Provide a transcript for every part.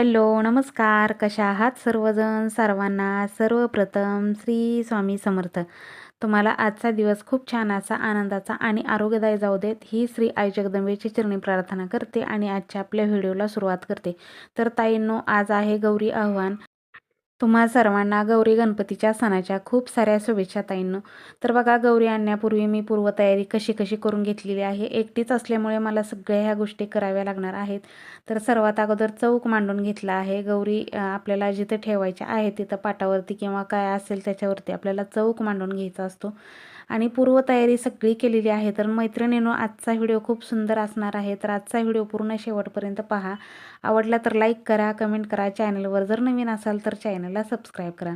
Hello नमस्कार. कशा आहात सर्वजण? सर्वांना सर्वप्रथम श्री स्वामी समर्थ. तुम्हाला आजचा दिवस खूप छान असा आनंदाचा आणि आरोग्यदायी जाऊ देत. ही श्री आई जगदंबेची चरणी प्रार्थना करते आणि आजच्या आपल्या व्हिडिओला सुरुवात करते. तर ताईंनो आज आहे गौरी आव्हान. तुम्हा सर्वांना गौरी गणपतीच्या सणाच्या खूप साऱ्या शुभेच्छा ताईंनो. तर बघा गौरी आणण्यापूर्वी मी पूर्वतयारी कशी कशी करून घेतलेली आहे एकटीच असल्यामुळे मला सगळ्या ह्या गोष्टी कराव्या लागणार आहेत. तर सर्वात अगोदर चौक मांडून घेतला आहे. गौरी आपल्याला जिथे ठेवायच्या आहे तिथं पाटावरती किंवा काय असेल त्याच्यावरती आपल्याला चौक मांडून घ्यायचा असतो. आणि पूर्वतयारी सगळी केलेली आहे. तर मैत्रिणीनो आजचा व्हिडिओ खूप सुंदर असणार आहे. तर आजचा व्हिडिओ पूर्ण शेवटपर्यंत पहा. आवडला तर लाईक करा कमेंट करा. चॅनलवर जर नवीन असाल तर चॅनलला सबस्क्राईब करा.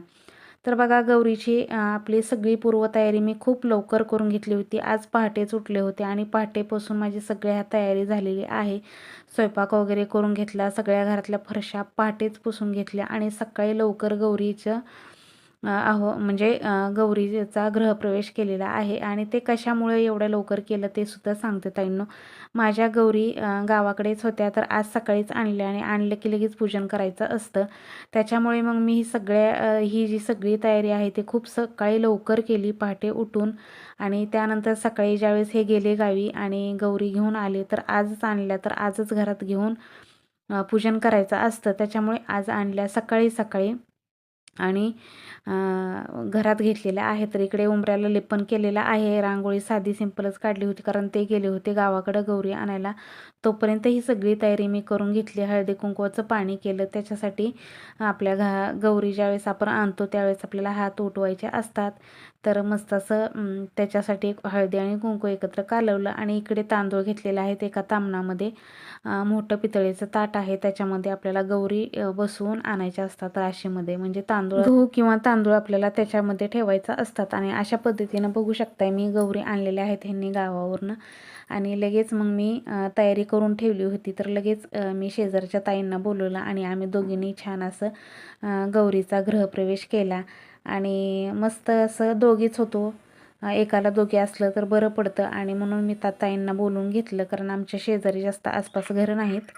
तर बघा गौरीची आपली सगळी पूर्वतयारी मी खूप लवकर करून घेतली होती. आज पहाटेच उठले होते आणि पहाटेपासून माझी सगळ्या तयारी झालेली आहे. स्वयंपाक वगैरे करून घेतला सगळ्या घरातल्या फरशा पहाटेच पुसून घेतल्या आणि सकाळी लवकर गौरीचं आहो म्हणजे गौरीचा गृहप्रवेश केलेला आहे आणि ते कशामुळे एवढ्या लवकर केलं ते सुद्धा सांगते ताईंनो. माझ्या गौरी गावाकडेच होत्या तर आज सकाळीच आणल्या आणि आणलं की लगेच पूजन करायचं असतं. त्याच्यामुळे मग मी ही सगळ्या ही जी सगळी तयारी आहे ती खूप सकाळी लवकर केली पहाटे उठून. आणि त्यानंतर सकाळी ज्यावेळेस हे गेले गावी आणि गौरी घेऊन आले तर आजच आणल्या तर आजच घरात घेऊन पूजन करायचं असतं. त्याच्यामुळे आज आणल्या सकाळी सकाळी. आणि घरात घेतलेल्या आहे तर इकडे उंबऱ्याला लेपन केलेलं आहे. रांगोळी साधी सिंपलच काढली होती कारण ते गेले होते गावाकडं गौरी आणायला. तोपर्यंत ही सगळी तयारी मी करून घेतली. हळदी कुंकवाचं पाणी केलं. त्याच्यासाठी आपल्या घा गौरी ज्यावेळेस आपण आणतो त्यावेळेस आपल्याला हात उठवायचे असतात. तर मस्त असं त्याच्यासाठी एक हळदी आणि कुंकू एकत्र कालवलं आणि इकडे तांदूळ घेतलेले आहेत एका तामणामध्ये. मोठं पितळेचं ताट आहे त्याच्यामध्ये आपल्याला गौरी बसवून आणायच्या असतात राशीमध्ये. म्हणजे तांदूळ गहू किंवा तांदूळ आपल्याला त्याच्यामध्ये ठेवायचा असतात आणि अशा पद्धतीनं बघू शकताय मी गौरी आणलेल्या आहेत ह्यांनी गावावरनं. आणि लगेच मग मी तयारी करून ठेवली होती तर लगेच मी शेजारच्या ताईंना बोलवलं आणि आम्ही दोघींनी छान असं गौरीचा गृहप्रवेश केला. आणि मस्त असं दोघीच होतो. एकाला दोघे असलं तर बरं पडतं आणि म्हणून मी त्या ताईंना बोलून घेतलं कारण आमच्या शेजारी जास्त आसपास घरं नाहीत.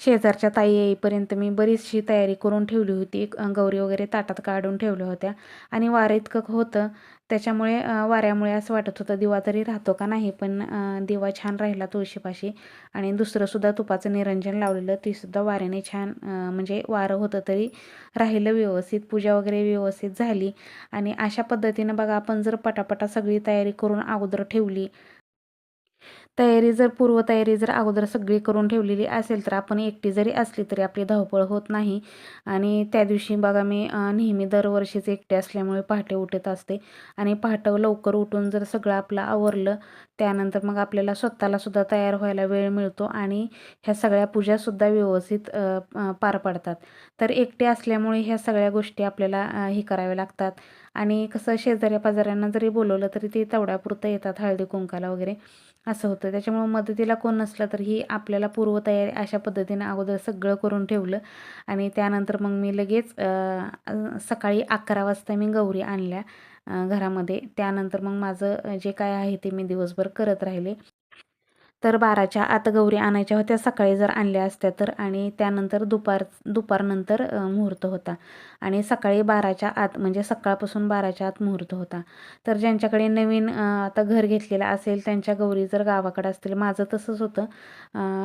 शेजारच्या ताई येईपर्यंत मी बरीचशी तयारी करून ठेवली होती. गौरी वगैरे ताटात काढून ठेवल्या होत्या. आणि वारं इतकं होतं. त्याच्यामुळे वाऱ्यामुळे असं वाटत होतं दिवा तरी राहतो का नाही? पण दिवा छान राहिला तुळशीपाशी. आणि दुसरंसुद्धा तुपाचं निरंजन लावलेलं तीसुद्धा वाऱ्याने छान म्हणजे वारं होतं तरी राहिलं व्यवस्थित. पूजा वगैरे व्यवस्थित झाली. आणि अशा पद्धतीनं बघा आपण जर पटापटा सगळी तयारी करून अगोदर ठेवली तयारी जर पूर्वतयारी जर अगोदर सगळी करून ठेवलेली असेल तर आपण एकटी जरी असली तरी आपली धावपळ होत नाही. आणि त्या दिवशी बघा मी नेहमी दरवर्षीच एकटे असल्यामुळे पहाटे उठत असते. आणि पहाटं लवकर उठून जर सगळं आपलं आवरलं त्यानंतर मग आपल्याला स्वतःला सुद्धा तयार व्हायला वेळ मिळतो आणि ह्या सगळ्या पूजासुद्धा व्यवस्थित पार पडतात. तर एकटे असल्यामुळे ह्या सगळ्या गोष्टी आपल्याला हे कराव्या लागतात. आणि कसं शेजाऱ्या पाजाऱ्यांना जरी बोलवलं तरी ते तेवढ्यापुरतं येतात हळदी कुंकाला वगैरे. असं होतं. त्याच्यामुळं मदतीला कोण नसलं तर ही आपल्याला पूर्वतयारी अशा पद्धतीनं अगोदर सगळं करून ठेवलं. आणि त्यानंतर मग मी लगेच सकाळी अकरा वाजता मी गौरी आणल्या घरामध्ये. त्यानंतर मग माझं जे काय आहे ते मी दिवसभर करत राहिले. तर बाराच्या आत गौरी आणायच्या होत्या. सकाळी जर आणल्या असत्या तर. आणि त्यानंतर दुपार दुपारनंतर मुहूर्त होता. आणि सकाळी बाराच्या आत म्हणजे सकाळपासून बाराच्या आत मुहूर्त होता. तर ज्यांच्याकडे नवीन आता घर घेतलेलं असेल त्यांच्या गौरी जर गावाकडे असतील माझं तसंच होतं.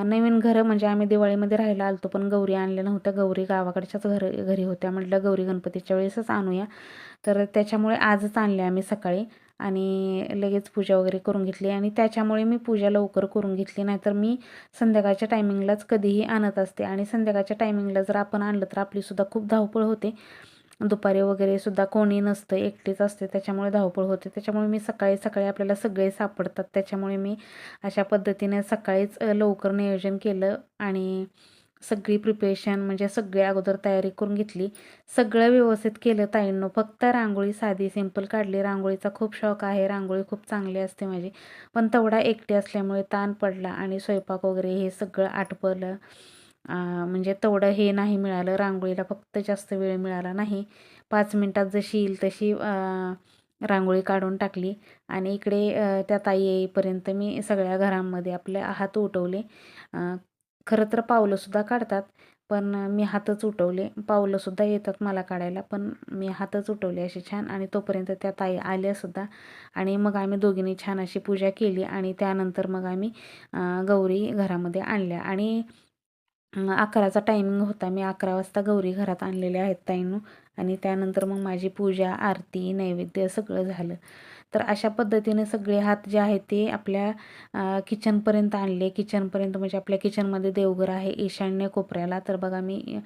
नवीन घरं म्हणजे आम्ही दिवाळीमध्ये राहायला आलतो पण गौरी आणल्या नव्हत्या. गौरी गावाकडच्याच घर घरी होत्या. म्हटलं गौरी गणपतीच्या वेळेसच आणूया. तर त्याच्यामुळे आजच आणले आम्ही सकाळी. आणि लगेच पूजा वगैरे करून घेतली. आणि त्याच्यामुळे मी पूजा लवकर करून घेतली. नाहीतर मी संध्याकाळच्या टायमिंगलाच कधीही आणत असते. आणि संध्याकाळच्या टायमिंगला जर आपण आणलं तर आपलीसुद्धा खूप धावपळ होते. दुपारी वगैरे सुद्धा कोणी नसतं एकटेच असते. त्याच्यामुळे धावपळ होते. त्याच्यामुळे मी सकाळी सकाळी आपल्याला सगळे सापडतात. त्याच्यामुळे मी अशा पद्धतीने सकाळीच लवकर नियोजन केलं. आणि सगळी प्रिपरेशन म्हणजे सगळी अगोदर तयारी करून घेतली. सगळं व्यवस्थित केलं ताईंनो. फक्त रांगोळी साधी सिंपल काढली. रांगोळीचा खूप शौक आहे. रांगोळी खूप चांगली असते माझी. पण तेवढा एकटी असल्यामुळे ताण पडला आणि स्वयंपाक वगैरे हे सगळं आटपलं. म्हणजे तेवढं हे नाही मिळालं. रांगोळीला फक्त जास्त वेळ मिळाला नाही. पाच मिनटात जशी येईल तशी रांगोळी काढून टाकली. आणि इकडे त्या ताई येईपर्यंत मी सगळ्या घरांमध्ये आपले हात उठवले. खरं तर पावलंसुद्धा काढतात पण मी हातच उठवले. पावलंसुद्धा येतात मला काढायला पण मी हातच उठवले असे छान आणि तोपर्यंत त्या ताई आल्यासुद्धा आणि मग आम्ही दोघींनी छान अशी पूजा केली आणि त्यानंतर मग आम्ही गौरी घरामध्ये आणल्या. आणि अकराचा टायमिंग होता. मी अकरा वाजता गौरी घरात आणलेल्या आहेत ताईंनो. आणि त्यानंतर मग माझी पूजा आरती नैवेद्य सगळं झालं. तर अशा पद्धतीने सगळे हात जे आहेत ते आपल्या किचनपर्यंत आणले. किचनपर्यंत म्हणजे आपल्या किचनमध्ये देवघर आहे ईशान्य कोपऱ्याला. तर बघा मी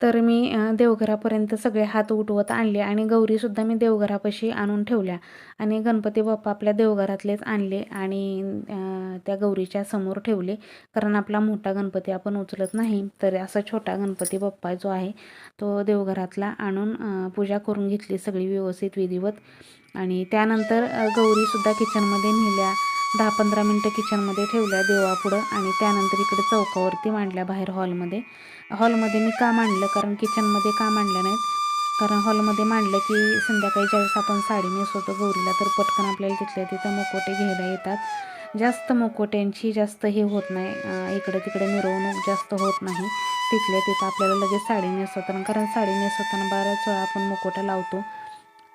तर मी देवघरापर्यंत सगळे हात उठवत आणले आणि गौरीसुद्धा मी देवघरापाशी आणून ठेवल्या. आणि गणपती बाप्पा आपल्या देवघरातलेच आणले आणि त्या गौरीच्या समोर ठेवले. कारण आपला मोठा गणपती आपण उचलत नाही. तर असा छोटा गणपती बाप्पा जो आहे तो देवघरातला आणून पूजा करून घेतली सगळी व्यवस्थित विधिवत. आणि त्यानंतर गौरीसुद्धा किचनमध्ये नेल्या. दहा पंधरा मिनटं किचनमध्ये ठेवल्या देवापुढं आणि त्यानंतर इकडे चौकावरती मांडल्या बाहेर हॉलमध्ये हॉलमध्ये मी का मांडलं? कारण किचनमध्ये का मांडलं नाहीत? कारण हॉलमध्ये मांडलं की संध्याकाळी ज्यावेळेस आपण साडी नेसवतो गौरीला तर पटकन आपल्याला तिथल्या तिथं मुकोटे घ्यायला येतात. जास्त मुकोट्यांची जास्त हे होत नाही. इकडे तिकडे मिरवणूक जास्त होत नाही. तिथल्या तिथं आपल्याला लगेच साडी नेसवताना कारण साडी नेसवताना बऱ्याच वेळा आपण मुकोटा लावतो.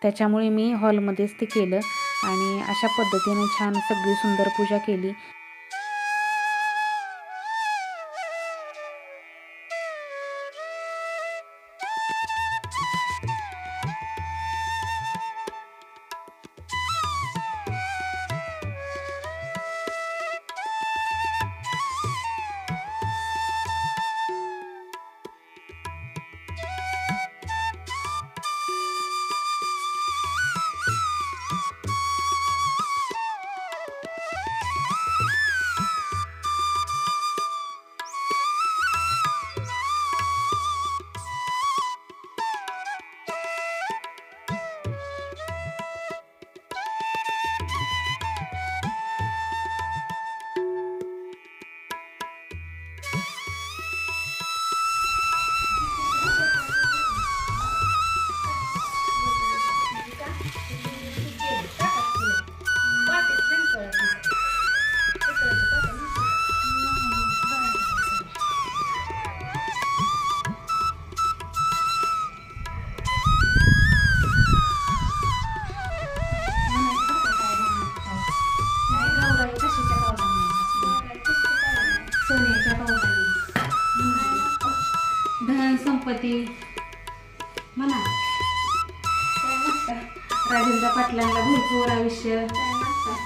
त्याच्यामुळे मी हॉलमध्येच ते केलं आणि अशा पद्धतीने छान सगळी सुंदर पूजा केली. आयुष्य.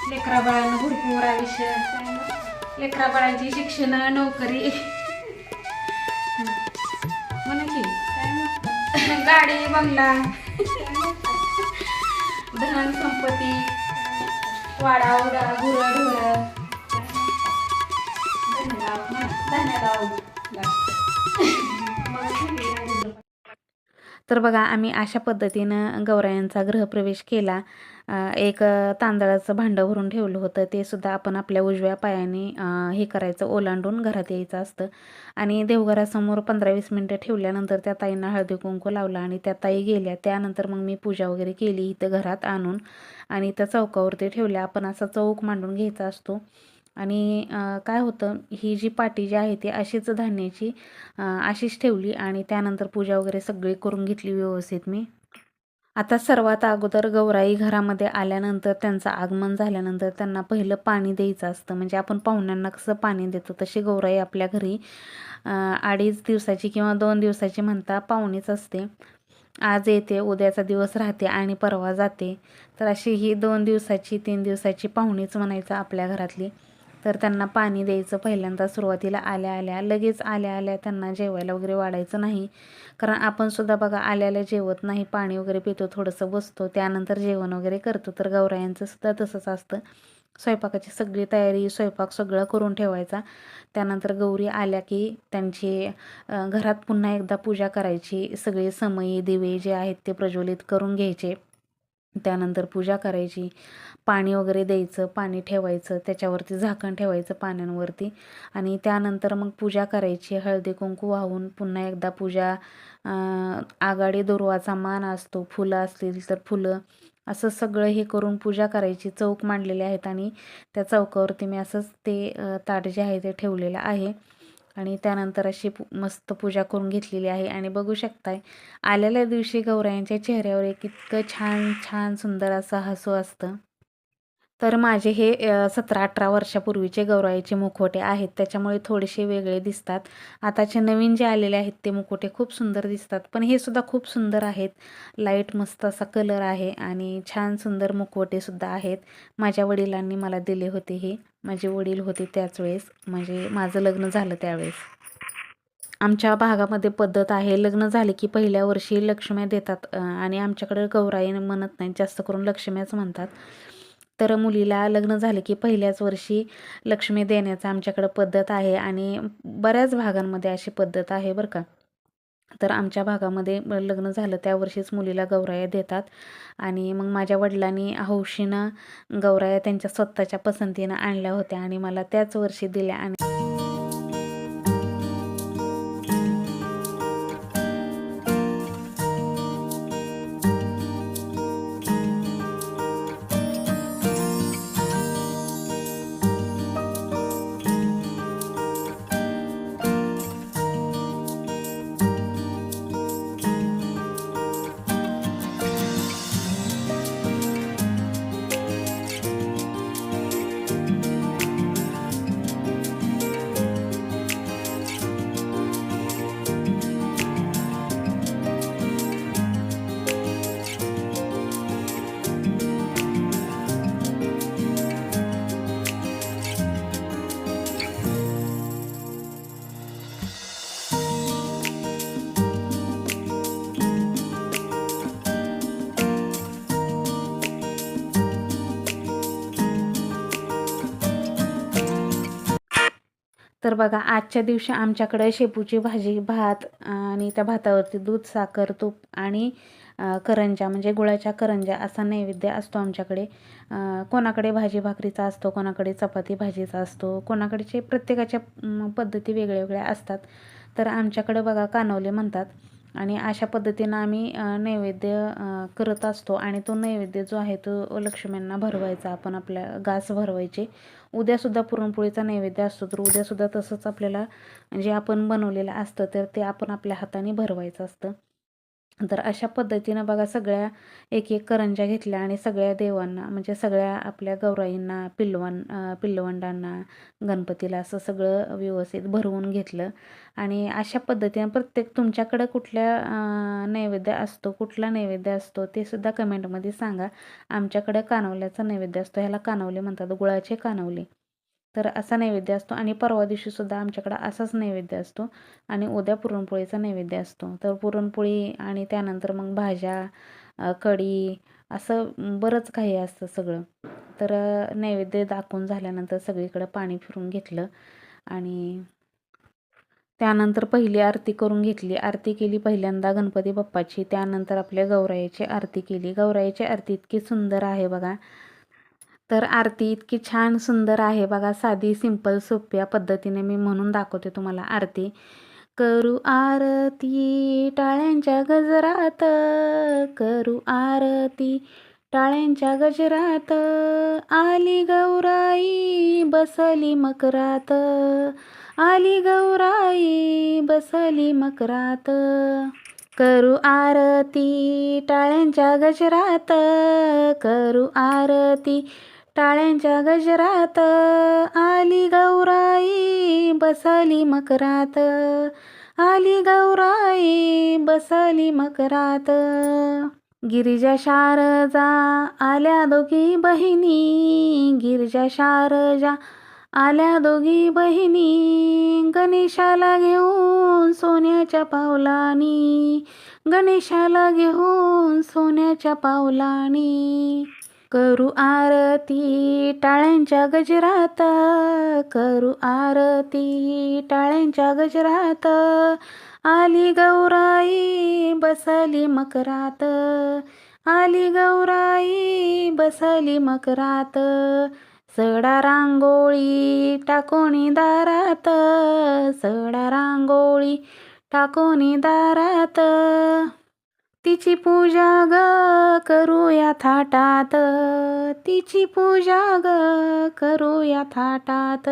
लेकरा बाळांना भरपूर आयुष्य. लेकरा बाळांची शिक्षण नोकरी. म्हणा की. गाडी बंगला. धन संपत्ती. वाडा उडा गुरं ढोरं. तर बघा आम्ही अशा पद्धतीनं गौरायांचा गृहप्रवेश केला. एक तांदळाचं भांडं भरून ठेवलं होतं. ते सुद्धा आपण आपल्या उजव्या पायाने हे करायचं ओलांडून घरात यायचं असतं. आणि देवघरासमोर पंधरा वीस मिनटं ठेवल्यानंतर त्या ताईंना हळदी कुंकू लावला आणि त्या ताई गेल्या. त्यानंतर मग मी पूजा वगैरे केली इथं घरात आणून. आणि त्या चौकावरती ठेवल्या. आपण असा चौक मांडून घ्यायचा असतो. आणि काय होतं ही जी पाटी जी आहे ती अशीच धान्याची अशीच ठेवली आणि त्यानंतर पूजा वगैरे सगळी करून घेतली व्यवस्थित मी. आता सर्वात अगोदर गौराई घरामध्ये आल्यानंतर त्यांचं आगमन झाल्यानंतर त्यांना पहिलं पाणी द्यायचं असतं. म्हणजे आपण पाहुण्यांना कसं पाणी देतो? तशी गौराई आपल्या घरी अडीच दिवसाची किंवा दोन दिवसाची म्हणता पाहुणीच असते. आज येते उद्याचा दिवस राहते आणि परवा जाते. तर अशी ही दोन दिवसाची तीन दिवसाची पाहुणीच म्हणायचं आपल्या घरातली. तर त्यांना पाणी द्यायचं पहिल्यांदा सुरुवातीला आल्या आल्या लगेच आल्या आल्या त्यांना जेवायला वगैरे वाढायचं नाही. कारण आपण सुद्धा बघा आल्याला जेवत नाही पाणी वगैरे पितो थोडंसं बसतो त्यानंतर जेवण वगैरे करतो. तर गौरायांचं सुद्धा तसंच असतं. स्वयंपाकाची सगळी तयारी स्वयंपाक सगळं करून ठेवायचा. त्यानंतर गौरी आल्या की त्यांची घरात पुन्हा एकदा पूजा करायची. सगळे समई दिवे जे आहेत ते प्रज्वलित करून घ्यायचे. त्यानंतर पूजा करायची पाणी वगैरे द्यायचं पाणी ठेवायचं त्याच्यावरती झाकण ठेवायचं पाण्यांवरती. आणि त्यानंतर मग पूजा करायची हळदी कुंकू वाहून पुन्हा एकदा पूजा आघाडी दुर्वाचा मान असतो फुलं असतील तर फुलं. असं सगळं हे करून पूजा करायची चौक मांडलेले आहेत आणि त्या चौकावरती मी असंच ते ताट जे आहे ते ठेवलेलं आहे. आणि त्यानंतर अशी मस्त पूजा करून घेतलेली आहे. आणि बघू शकताय आलेल्या दिवशी गौरायांच्या चेहऱ्यावर एक इतकं छान छान सुंदर असं हसू असतं. तर माझे हे सतरा अठरा वर्षापूर्वीचे गौराईचे मुखवटे आहेत. त्याच्यामुळे थोडेसे वेगळे दिसतात. आताचे नवीन जे आलेले आहेत ते मुखवटे खूप सुंदर दिसतात. पण हे सुद्धा खूप सुंदर आहेत. लाइट मस्त असा कलर आहे आणि छान सुंदर मुखवटेसुद्धा आहेत. माझ्या वडिलांनी मला दिले होते हे. माझे वडील होते त्याच वेळेस. म्हणजे माझं लग्न झालं त्यावेळेस. आमच्या भागामध्ये पद्धत आहे. लग्न झाले की पहिल्या वर्षी लक्ष्म्या देतात. आणि आमच्याकडे गौराई म्हणत नाहीत जास्त करून लक्ष्म्याच म्हणतात. तर मुलीला लग्न झालं की पहिल्याच वर्षी लक्ष्मी देण्याचा आमच्याकडं पद्धत आहे आणि बऱ्याच भागांमध्ये अशी पद्धत आहे बरं का. तर आमच्या भागामध्ये लग्न झालं त्या वर्षीच मुलीला गौराया देतात आणि मग माझ्या वडिलांनी हौशीनं गौराया त्यांच्या स्वतःच्या पसंतीनं आणल्या होत्या आणि मला त्याच वर्षी दिल्या आणि तर बघा आजच्या दिवशी आमच्याकडे शेपूची भाजी भात आणि त्या भातावरती दूध साखर तूप आणि करंजा म्हणजे गुळाच्या करंजा असा नैवेद्य असतो आमच्याकडे. कोणाकडे भाजी भाकरीचा असतो कोणाकडे चपाती भाजीचा असतो कोणाकडेचे प्रत्येकाच्या पद्धती वेगळ्या वेगळ्या असतात. तर आमच्याकडे बघा कानवले म्हणतात. आणि अशा पद्धतीनं आम्ही नैवेद्य करत असतो. आणि तो नैवेद्य जो आहे तो लक्ष्म्यांना भरवायचा. आपण आपल्या घास भरवायचे. उद्यासुद्धा पुरणपोळीचा नैवेद्य असतो. तर उद्यासुद्धा तसंच आपल्याला जे आपण बनवलेलं असतं तर ते आपण आपल्या हाताने भरवायचं असतं. तर अशा पद्धतीनं बघा सगळ्या एक एक करंज्या घेतल्या आणि सगळ्या देवांना म्हणजे सगळ्या आपल्या गौराईंना पिल्लवण पिल्लवंडांना गणपतीला असं सगळं व्यवस्थित भरवून घेतलं. आणि अशा पद्धतीनं प्रत्येक तुमच्याकडं कुठल्या नैवेद्य असतो कुठला नैवेद्य असतो ते सुद्धा कमेंटमध्ये सांगा. आमच्याकडं कानवल्याचा नैवेद्य असतो ह्याला कानवले म्हणतात गुळाचे कानवले. तर असा नैवेद्य असतो आणि परवा दिवशीसुद्धा आमच्याकडं असाच नैवेद्य असतो आणि उद्या पुरणपोळीचा नैवेद्य असतो. तर पुरणपोळी आणि त्यानंतर मग भाज्या कढी असं बरंच काही असतं सगळं. तर नैवेद्य दाखवून झाल्यानंतर सगळीकडं पाणी फिरून घेतलं आणि त्यानंतर पहिली आरती करून घेतली. आरती केली पहिल्यांदा गणपती बाप्पाची त्यानंतर आपल्या गौरायाची आरती केली. गौराईची आरती इतकी सुंदर आहे बघा. तर आरती इतकी छान सुंदर आहे बघा साधी सिंपल सोप्या पद्धतीने मी म्हणून दाखवते तुम्हाला आरती. करू आरती टाळ्यांच्या गजरात करू आरती टाळ्यांच्या गजरात आली गौराई बसली मकरात आली गौराई बसली मकरात. करू आरती टाळ्यांच्या गजरात करू आरती टाळ्यांच्या गजरात आली गौराई बसाली मकरात. आली गौराई बसाली मकरात. गिरिजा शारजा आल्या दोघी बहिणी गिरिजा शारजा आल्या दोघी बहिणी. गणेशाला घेऊन सोन्याच्या पावलानी गणेशाला घेऊन सोन्याच्या पावलानी. करू आरती टाळ्यांच्या गजरात करू आरती टाळ्यांच्या गजरात. आली गौराई बसली मकरात. आली गौराई बसली मकरात. सडा रांगोळी टाकोणी दारात सडा रांगोळी टाकोणी दारात. तिची पूजा ग करूया थाटात. तिची पूजा ग करूया थाटात.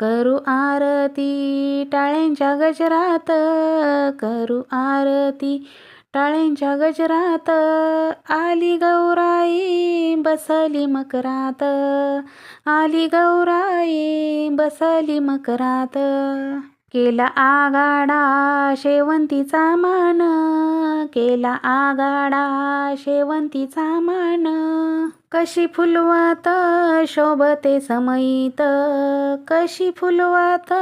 करू आरती टाळ्यांच्या गजरात. करू आरती टाळ्यांच्या गजरात. आली गौराई बसली मकरात. आली गौराई बसली मकरात. केला आगाडा शेवंतीचा मान. केला आगाडा शेवंतीचा मान. कशी फुलवात शोभते समयीत कशी फुलवात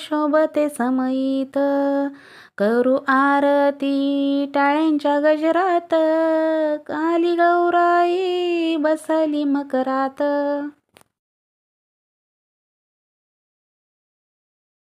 शोभते समयीत करू आरती टाळ्यांच्या गजरात. काली गौराई बसली मकरात.